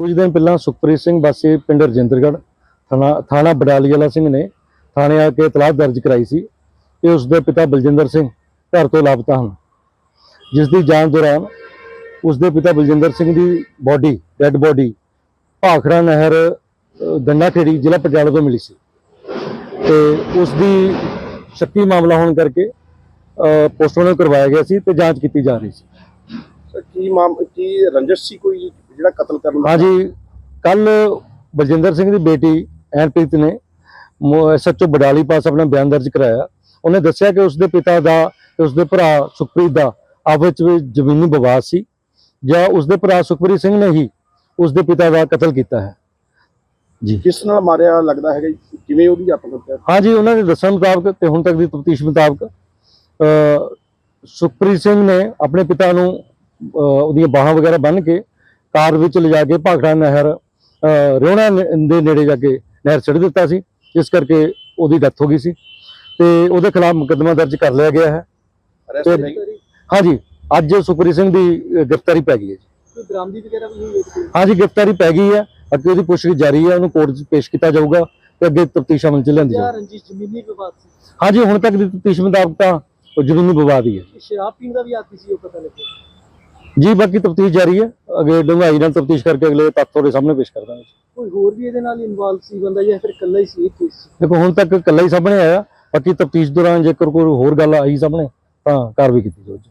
ਕੁਝ ਦਿਨ ਪਹਿਲਾਂ ਸੁਖਪ੍ਰੀਤ ਸਿੰਘ ਵਾਸੀ ਪਿੰਡ ਰਜਿੰਦਰਗੜ੍ਹ ਥਾਣਾ ਥਾਣਾ ਬਡਾਲੀ ਵਾਲਾ ਸਿੰਘ ਨੇ ਥਾਣੇ ਆ ਕੇ ਇਤਲਾਹ ਦਰਜ ਕਰਾਈ ਸੀ ਕਿ ਉਸ ਦੇ ਪਿਤਾ ਬਲਜਿੰਦਰ ਸਿੰਘ ਘਰ ਤੋਂ ਲਾਪਤਾ ਹਨ। ਜਿਸ ਦੀ ਜਾਂਚ ਦੌਰਾਨ ਉਸ ਦੇ ਪਿਤਾ ਬਲਜਿੰਦਰ ਸਿੰਘ ਦੀ ਬਾਡੀ, ਡੈੱਡ ਬਾਡੀ ਭਾਖੜਾ ਨਹਿਰ ਗੰਨਾ ਖੇੜੀ ਜ਼ਿਲ੍ਹਾ ਪਟਿਆਲਾ ਤੋਂ ਮਿਲੀ ਸੀ ਤੇ ਉਸ ਦੀ ਸ਼ੱਕੀ ਮਾਮਲਾ ਹੋਣ ਕਰਕੇ ਪੋਸਟਮਾਰਟਮ ਕਰਵਾਇਆ ਗਿਆ ਸੀ ਤੇ ਜਾਂਚ ਕੀਤੀ ਜਾ ਰਹੀ ਸੀ। ਸਰ, ਕੀ ਮਾਮ, ਕੀ ਰੰਜਿਸ਼ ਸੀ ਕੋਈ? ਜਿਹੜਾ ਕਤਲ ਕਰਨ ਦਾ ਹਾਂਜੀ ਕੱਲ ਬਲਜਿੰਦਰ ਸਿੰਘ ਦੀ ਬੇਟੀ ਐਨਪ੍ਰੀਤ ਨੇ ਐਸਐਚਓ ਬਡਾਲੀ ਪਾਸ ਆਪਣਾ ਬਿਆਨ ਦਰਜ ਕਰਾਇਆ। ਉਹਨੇ ਦੱਸਿਆ ਕਿ ਉਸਦੇ ਪਿਤਾ ਦਾ ਤੇ ਉਸਦੇ ਭਰਾ ਸੁਖਪ੍ਰੀਤ ਦਾ ਆਪਸ ਵਿੱਚ ਜ਼ਮੀਨੀ ਵਿਵਾਦ ਸੀ ਜਾਂ ਉਸਦੇ ਭਰਾ ਸੁਖਪ੍ਰੀਤ ਸਿੰਘ ਨੇ ਹੀ ਉਸਦੇ ਪਿਤਾ ਦਾ ਕਤਲ ਕੀਤਾ ਹੈ। ਜੀ। ਕਿਸ ਨਾਲ ਮਾਰਿਆ ਲੱਗਦਾ ਹੈਗਾ? ਕਿਵੇਂ ਉਹਦੀ ਆਤਮ ਹੱਤਿਆ? ਹਾਂਜੀ ਉਹਨਾਂ ਦੇ ਦੱਸਣ ਮੁਤਾਬਕ ਤੇ ਹੁਣ ਤੱਕ ਦੀ ਤਫਤੀਸ਼ ਮੁਤਾਬਕ ਸੁਖਪ੍ਰੀਤ ਸਿੰਘ ਨੇ ਆਪਣੇ ਪਿਤਾ ਨੂੰ ਉਹਦੀਆਂ ਬਾਹਾਂ ਵਗੈਰਾ ਬੰਨ੍ਹ ਕੇ ਕਾਰ ਵਿੱਚ ਲਿਜਾ ਕੇ ਭਾਖੜਾ ਨਹਿਰ ਰਿਉਣਾ ਦੇ ਨੇੜੇ ਜਾ ਕੇ ਨਹਿਰ ਛੱਡ ਦਿੱਤਾ ਸੀ ਜਿਸ ਕਰਕੇ ਉਹਦੀ ਡੈਥ ਹੋ ਗਈ ਸੀ ਤੇ ਉਹਦੇ ਖਿਲਾਫ ਮੁਕੱਦਮਾ ਦਰਜ ਕਰ ਲਿਆ ਗਿਆ ਹੈ। ਹਾਂਜੀ ਅੱਜ ਸੁਖਪ੍ਰੀਤ ਸਿੰਘ ਦੀ ਗ੍ਰਿਫਤਾਰੀ ਪੈ ਗਈ ਹੈ ਜੀ। ਕੋਈ ਬਰਾਮਦੀ ਵਗੈਰਾ ਵੀ ਹੋਈ ਹੈ ਹਾਂਜੀ ਗ੍ਰਿਫਤਾਰੀ ਪੈ ਗਈ ਹੈ। ਅੱਗੇ ਉਹਦੀ ਪੁੱਛਗਿੱਛ ਜਾਰੀ ਹੈ ਉਹਨੂੰ ਕੋਰਟ 'ਚ ਪੇਸ਼ ਕੀਤਾ ਜਾਊਗਾ ਤੇ ਅੱਗੇ ਤਫਤੀਸ਼ ਅਮਲ 'ਚ ਲਿਆਂਦੀ ਜਾਊਗੀ। ਹਾਂਜੀ ਹੁਣ ਤੱਕ ਦੀ ਤਫਤੀਸ਼ ਮੁਤਾਬਕ ਤਾਂ ਉਹ ਜ਼ਮੀਨੀ ਵਿਵਾਦ ਹੀ ਹੈ। ਸ਼ਰਾਬ ਪੀਣ ਦਾ ਵੀ ਆਦੀ ਸੀ ਉਹ ਪਤਾ ਲੱਗਿਆ। ਜੀ ਬਾਕੀ ਤਫਤੀਸ਼ ਜਾਰੀ ਹੈ। ਅੱਗੇ ਡੂੰਘਾਈ ਨਾਲ ਤਫਤੀਸ਼ ਕਰਕੇ ਅਗਲੇ ਤੱਥ ਤੁਹਾਡੇ ਸਾਹਮਣੇ ਪੇਸ਼ ਕਰ ਦਾਂਗੇ ਕੋਈ ਹੋਰ ਵੀ ਇਹਦੇ ਨਾਲ ਇਨਵੋਲਵ ਸੀ ਬੰਦਾ ਜਾਂ ਫਿਰ ਇਕੱਲਾ ਹੀ ਸੀ ਇਹ ਕੇਸ ਦੇਖੋ ਹੁਣ ਤੱਕ ਇਕੱਲਾ ਹੀ ਸਾਹਮਣੇ ਆਇਆ ਬਾਕੀ ਤਫਤੀਸ਼ ਦੌਰਾਨ ਜੇਕਰ ਕੋਈ ਹੋਰ ਗੱਲ ਆਈ ਸਾਹਮਣੇ ਤਾਂ ਕਾਰਵਾਈ ਕੀਤੀ ਜਾਊਗੀ